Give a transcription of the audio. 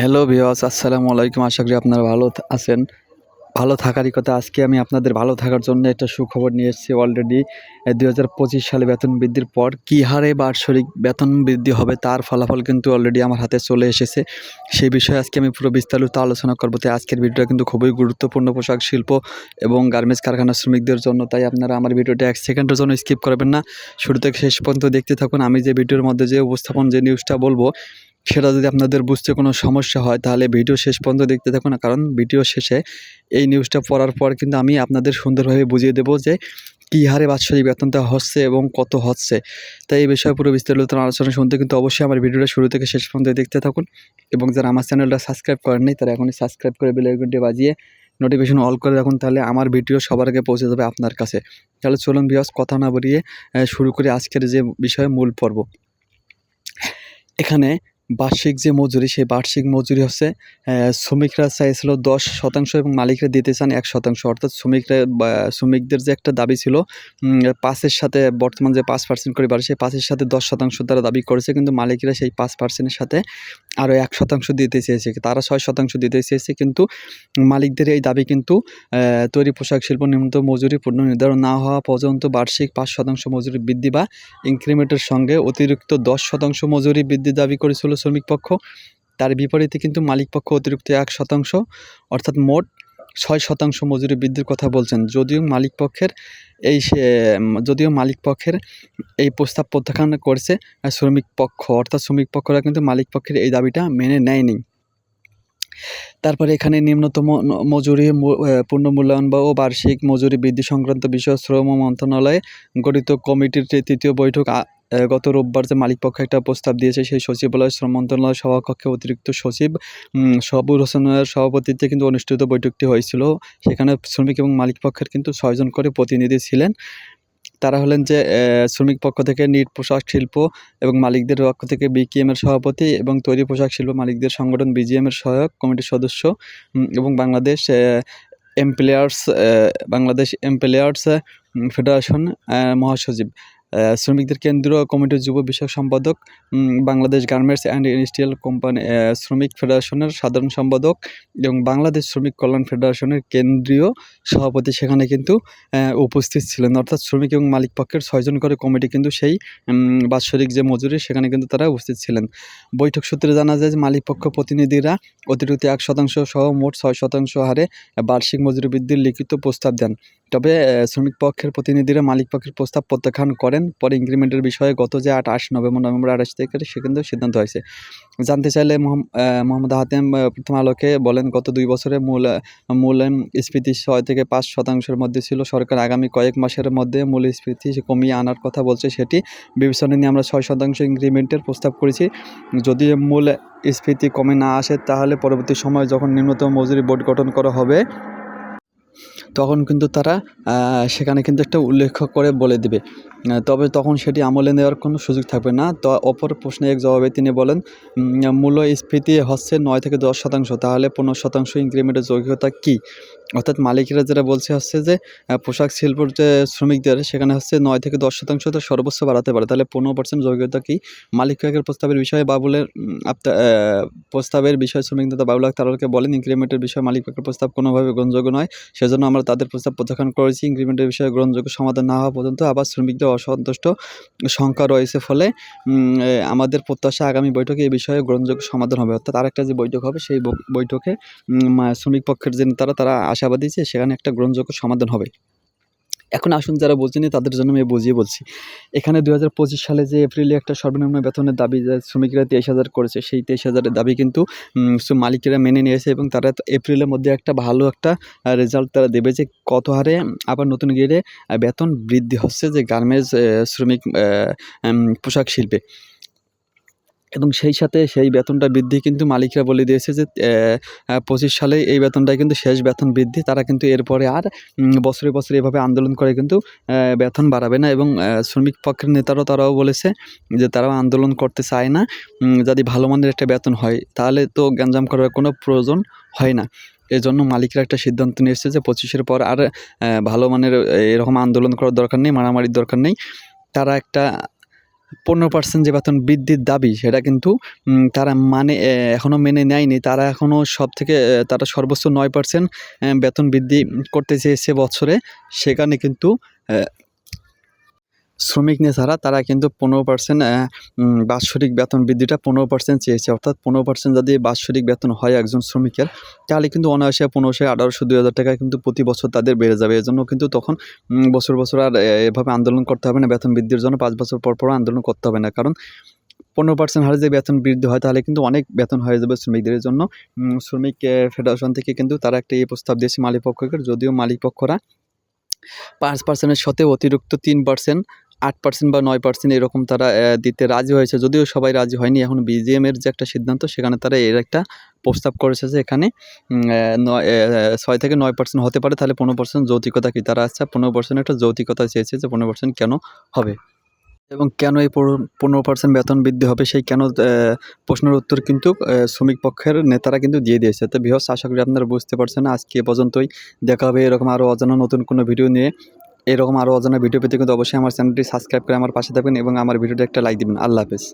Hello ভিওয়াস আসসালামু আলাইকুম। আশা করি আপনারা ভালো আছেন। ভালো থাকারই কথা, আজকে আমি আপনাদের ভালো থাকার জন্য একটা সুখবর নিয়ে এসেছি অলরেডি দুই হাজার পঁচিশ সালে বেতন বৃদ্ধির পর কী হারে বার্ষিক বেতন বৃদ্ধি হবে, তার ফলাফল কিন্তু অলরেডি আমার হাতে চলে এসেছে। সেই বিষয়ে আজকে আমি পুরো বিস্তারিত আলোচনা করব। তাই আজকের ভিডিওটা কিন্তু খুবই গুরুত্বপূর্ণ পোশাক, শিল্প এবং গার্মেন্টস কারখানার শ্রমিকদের জন্য। তাই আপনারা আমার ভিডিওটা এক সেকেন্ডের জন্য স্কিপ করবেন না। শুরু থেকে শেষ পর্যন্ত দেখতে থাকুন। আমি যে ভিডিওর মধ্যে যে উপস্থাপন, যে নিউজটা বলব সেটা যদি আপনাদের বুঝতে কোনো সমস্যা হয়, তাহলে ভিডিও শেষ পর্যন্ত দেখতে থাকুন। কারণ ভিডিও শেষে এই নিউজটা পড়ার পর কিন্তু আমি আপনাদের সুন্দরভাবে বুঝিয়ে দেবো যে, কী হারে বাৎসরিক বেতনটা হচ্ছে এবং কত হচ্ছে। তাই এই বিষয়ে পুরো বিস্তারিত আলোচনা শুনতে কিন্তু অবশ্যই আমার ভিডিওটা শুরু থেকে শেষ পর্যন্ত দেখতে থাকুন এবং যারা আমার চ্যানেলটা সাবস্ক্রাইব করেন নাই, তারা এখনই সাবস্ক্রাইব করে বেল আইকনটি বাজিয়ে নোটিফিকেশন অল করে রাখুন, তাহলে আমার ভিডিও সবার আগে পৌঁছে যাবে আপনার কাছে। তাহলে চলুন বিয়াস কথা না বলিয়ে শুরু করে আজকের যে বিষয়ে মূল পর্ব। এখানে বার্ষিক যে মজুরি, সেই বার্ষিক মজুরি হচ্ছে শ্রমিকরা চাইছিল দশ শতাংশ এবং মালিকরা দিতে চান এক শতাংশ। অর্থাৎ শ্রমিকরা শ্রমিকদের যে একটা দাবি ছিল পাঁচের সাথে বর্তমান যে পাঁচ পার্সেন্ট করে বাড়ে সেই পাঁচের সাথে দশ শতাংশ তারা দাবি করেছে, কিন্তু মালিকরা সেই পাঁচ পার্সেন্টের সাথে আরও এক শতাংশ দিতে চেয়েছে। তারা ছয় শতাংশ দিতে চেয়েছে, কিন্তু মালিকদের এই দাবি কিন্তু তৈরি পোশাক শিল্প নিম্নতম মজুরি পূর্ণ নির্ধারণ না হওয়া পর্যন্ত বার্ষিক পাঁচ শতাংশ মজুরি বৃদ্ধি বা ইনক্রিমেন্টের সঙ্গে অতিরিক্ত দশ শতাংশ মজুরি বৃদ্ধি দাবি করেছিল শ্রমিক পক্ষ। তার বিপরীতে কিন্তু মালিক পক্ষ অতিরিক্ত এক শতাংশ, অর্থাৎ মোট ছয় শতাংশ মজুরি বৃদ্ধির কথা বলছেন। যদিও মালিক পক্ষের এই সে- যদিও মালিক পক্ষের এই প্রস্তাব প্রত্যাখ্যান করছে শ্রমিক পক্ষ, অর্থাৎ শ্রমিক পক্ষরা কিন্তু মালিক পক্ষের এই দাবিটা মেনে নেয়নি। তারপরে এখানে নিম্নতম মজুরি পূর্ণ মূল্যায়ন বা ও বার্ষিক মজুরি বৃদ্ধি সংক্রান্ত বিষয় শ্রম মন্ত্রণালয়ে গঠিত কমিটির তৃতীয় বৈঠক গত রোববার যে মালিক পক্ষ একটা প্রস্তাব দিয়েছে, সেই সচিবালয় শ্রম মন্ত্রণালয় সভাকক্ষে অতিরিক্ত সচিব সবুর হোসেনের সভাপতিত্বে কিন্তু অনুষ্ঠিত বৈঠকটি হয়েছিল। সেখানে শ্রমিক এবং মালিক পক্ষের কিন্তু ছয়জন করে প্রতিনিধি ছিলেন। তারা হলেন যে শ্রমিক পক্ষ থেকে নিট পোশাক শিল্প এবং মালিকদের পক্ষ থেকে বিকিএম এর সভাপতি এবং তৈরি পোশাক শিল্প মালিকদের সংগঠন বিজিএম এর সহায়ক কমিটির সদস্য এবং Bangladesh employers Bangladesh employers federation মহাসচিব। শ্রমিকদের কেন্দ্রীয় কমিটির যুব বিষয়ক সম্পাদক Bangladesh garments and industrial company শ্রমিক ফেডারেশনের সাধারণ সম্পাদক এবং বাংলাদেশ শ্রমিক কল্যাণ ফেডারেশনের কেন্দ্রীয় সভাপতি সেখানে কিন্তু উপস্থিত ছিলেন। অর্থাৎ শ্রমিক এবং মালিক পক্ষের ছয়জন করে কমিটি কিন্তু সেই বাৎসরিক যে মজুরি সেখানে কিন্তু তারা উপস্থিত ছিলেন। বৈঠক সূত্রে জানা যায় যে মালিক পক্ষ প্রতিনিধিরা অতিরিক্ত এক শতাংশ সহ মোট ছয় শতাংশ হারে বার্ষিক মজুরি বৃদ্ধির লিখিত প্রস্তাব দেন। তবে শ্রমিক পক্ষের প্রতিনিধিরা মালিক পক্ষের প্রস্তাব প্রত্যাখ্যান করেন। পরে ইনক্রিমেন্টের বিষয়ে গত যে আঠাশ নভেম্বর নভেম্বর আঠাশ সে কিন্তু সিদ্ধান্ত হয়েছে। জানতে চাইলে মোহাম্মদ হাতেম প্রথম আলোকে বলেন গত দুই বছরে মূল আহ, মূল্যস্ফীতি ছয় থেকে পাঁচ শতাংশের মধ্যে ছিল। সরকার আগামী কয়েক মাসের মধ্যে মূল মূল্যস্ফীতি কমিয়ে আনার কথা বলছে সেটি। বিবেচনা নিয়ে আমরা ছয় শতাংশ ইনক্রিমেন্টের প্রস্তাব করেছি। যদি মূল স্ফীতি কমে না আসে তাহলে পরবর্তী সময়ে যখন নিম্নতম মজুরি বোর্ড গঠন করা হবে তখন কিন্তু তারা সেখানে কিন্তু একটা উল্লেখ করে বলে দিবে। তবে তখন সেটি আমলে নেওয়ার কোনো সুযোগ থাকবে না। তো অপর প্রশ্নে এক জবাবে তিনি বলেন মূল্যস্ফীতি হচ্ছে নয় থেকে দশ শতাংশ। তাহলে পনেরো শতাংশ ইনক্রিমেন্টের যোগ্যতা কী? অর্থাৎ মালিকেরা যেটা বলছে হচ্ছে যে পোশাক শিল্পর যে শ্রমিকদের সেখানে হচ্ছে নয় থেকে দশ শতাংশ তো সর্বোচ্চ বাড়াতে পারে। তাহলে পনেরো পার্সেন্ট যোগ্যতা কী? মালিক বিভাগের প্রস্তাবের বিষয়ে বাবুলের প্রস্তাবের বিষয়ে শ্রমিক নেতা বাবুল আক্তারকে বলেন, ইনক্রিমেন্টের বিষয়ে মালিক বিভাগের প্রস্তাব কোনোভাবে গ্রহণযোগ্য নয়। সেজন্য আমরা তাদের প্রস্তাব প্রত্যাখ্যান করেছি। ইনক্রিমেন্টের বিষয়ে গ্রহণযোগ্য সমাধান না হওয়া পর্যন্ত আবার শ্রমিকদের অসন্তুষ্ট সংখ্যা রয়েছে ফলে আমাদের প্রত্যাশা আগামী বৈঠকে এই বিষয়ে গ্রহণযোগ্য সমাধান হবে। অর্থাৎ আরেকটা যে বৈঠক হবে, সেই বৈঠকে শ্রমিক পক্ষের যে নেতারা, তারা আশাবাদী যে সেখানে একটা গ্রহণযোগ্য সমাধান হবে। এখন আসুন যারা বোঝেনি তাদের জন্য আমি বুঝিয়ে বলছি। এখানে দু হাজার পঁচিশ সালে যে এপ্রিলে একটা সর্বনিম্ন বেতনের দাবি শ্রমিকরা তেইশ হাজার করেছে, সেই তেইশ হাজারের দাবি কিন্তু মালিকেরা মেনে নিয়েছে এবং তারা এপ্রিলের মধ্যে একটা ভালো একটা রেজাল্ট তারা দেবে যে কত হারে আবার নতুন গিয়ে বেতন বৃদ্ধি হচ্ছে যে গার্মেন্টস শ্রমিক পোশাক শিল্পে। এবং সেই সাথে সেই বেতনটা বৃদ্ধি কিন্তু মালিকরা বলে দিয়েছে যে পঁচিশ সালে এই বেতনটাই কিন্তু শেষ বেতন বৃদ্ধি। তারা কিন্তু এরপরে আর বছরে বছরে এভাবে আন্দোলন করে কিন্তু বেতন বাড়াবে না এবং শ্রমিক পক্ষের নেতারাও তারাও বলেছে যে, তারাও আন্দোলন করতে চায় না যদি ভালো মানের একটা বেতন হয়, তাহলে তো গ্যাঞ্জাম করার কোনো প্রয়োজন হয় না। এই জন্য মালিকরা একটা সিদ্ধান্ত নিয়েছে যে, পঁচিশের পর আর ভালো মানের এরকম আন্দোলন করার দরকার নেই, মারামারির দরকার নেই। তারা একটা পনেরো পার্সেন্ট যে বেতন বৃদ্ধির দাবি, সেটা কিন্তু তারা মানে এখনও মেনে নেয়নি। তারা এখনও সব থেকে তারা সর্বোচ্চ নয় পার্সেন্ট বেতন বৃদ্ধি করতে চেয়েছে বছরে। সেখানে কিন্তু শ্রমিক নেতারা তারা কিন্তু পনেরো পার্সেন্ট বাৎসরিক বেতন বৃদ্ধিটা পনেরো পার্সেন্ট চেয়েছে। অর্থাৎ পনেরো পার্সেন্ট যদি বাৎসরিক বেতন হয় একজন শ্রমিকের, তাহলে কিন্তু অনায়াসে পনেরোশো, আঠারোশো, দুই হাজার টাকা কিন্তু প্রতি বছর তাদের বেড়ে যাবে। এজন্য কিন্তু তখন বছর বছর আর এভাবে আন্দোলন করতে হবে না, বেতন বৃদ্ধির জন্য পাঁচ বছর পর পর আন্দোলন করতে হবে না। কারণ পনেরো পার্সেন্ট হারে যে বেতন বৃদ্ধি হয়, তাহলে কিন্তু অনেক বেতন হয়ে যাবে শ্রমিকদের জন্য। শ্রমিক ফেডারেশন থেকে কিন্তু তারা একটা এই প্রস্তাব দিয়েছে মালিক পক্ষকে যদিও মালিক পক্ষরা পাঁচ পার্সেন্টের সাথে অতিরিক্ত তিন পার্সেন্ট আট পার্সেন্ট বা নয় পার্সেন্ট এরকম তারা দিতে রাজি হয়েছে। যদিও সবাই রাজি হয়নি। এখন বিজিএম এর যে একটা সিদ্ধান্ত, সেখানে তারা এর একটা প্রস্তাব করেছে যে এখানে নয় ছয় থেকে নয় পার্সেন্ট হতে পারে। তাহলে পনেরো পার্সেন্ট যৌতিকতা কি তারা আচ্ছা পনেরো পার্সেন্ট একটা যৌতিকতা চেয়েছে যে পনেরো পার্সেন্ট কেন হবে? এবং কেন এই পনেরো পার্সেন্ট বেতন বৃদ্ধি হবে? সেই কেন প্রশ্নের উত্তর কিন্তু শ্রমিক পক্ষের নেতারা কিন্তু দিয়ে দিয়েছে। তো বৃহৎ আশা করি আপনারা বুঝতে পারছেন। আজকে এ পর্যন্তই। দেখা হবে এরকম আরও অজানা নতুন কোনো ভিডিও নিয়ে। এরকম আরও অজানা ভিডিও পেতে কিন্তু অবশ্যই আমার চ্যানেলটি সাবস্ক্রাইব করে আমার পাশে থাকবেন এবং আমার ভিডিওটি একটা লাইক দেবেন। আল্লাহ হাফেজ।